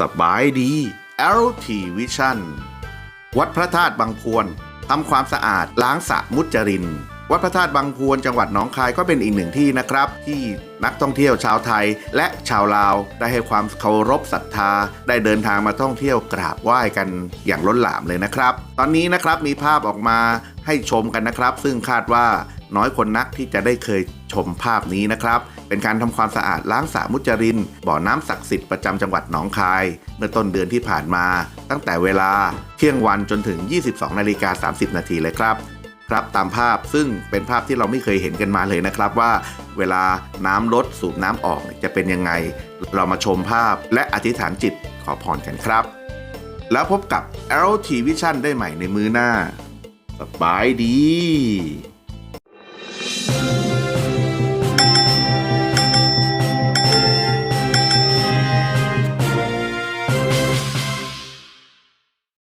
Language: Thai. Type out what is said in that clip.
สบายดี LT Vision วัดพระธาตุบางพวนทำความสะอาดล้างสระมุจริน วัดพระธาตุบางพวนจังหวัดหนองคายก็เป็นอีกหนึ่งที่นะครับ ที่นักท่องเที่ยวชาวไทยและชาวลาวได้ให้ความเคารพศรัทธา ได้เดินทางมาท่องเที่ยวกราบไหว้กันอย่างล้นหลามเลยนะครับ ตอนนี้นะครับมีภาพออกมาให้ชมกันนะครับ ซึ่งคาดว่า น้อยคนนักที่จะได้เคยชมภาพนี้นะครับ เป็นการทำความสะอาดล้างสระมุจริน บ่อน้ำศักดิ์สิทธิ์ประจำจังหวัดหนองคาย เมื่อต้นเดือนที่ผ่านมา ตั้งแต่เวลาเที่ยงวันจนถึง 22นาฬิกา30 นาทีเลยครับครับตามภาพซึ่งเป็นภาพที่เราไม่เคยเห็นกันมาเลยนะครับว่า เวลาน้ำลดสูบน้ำออกจะเป็นยังไง เรามาชมภาพและอธิษฐานจิตขอพรกันครับ แล้วพบกับ LT Vision ได้ใหม่ในมือหน้า สบายดี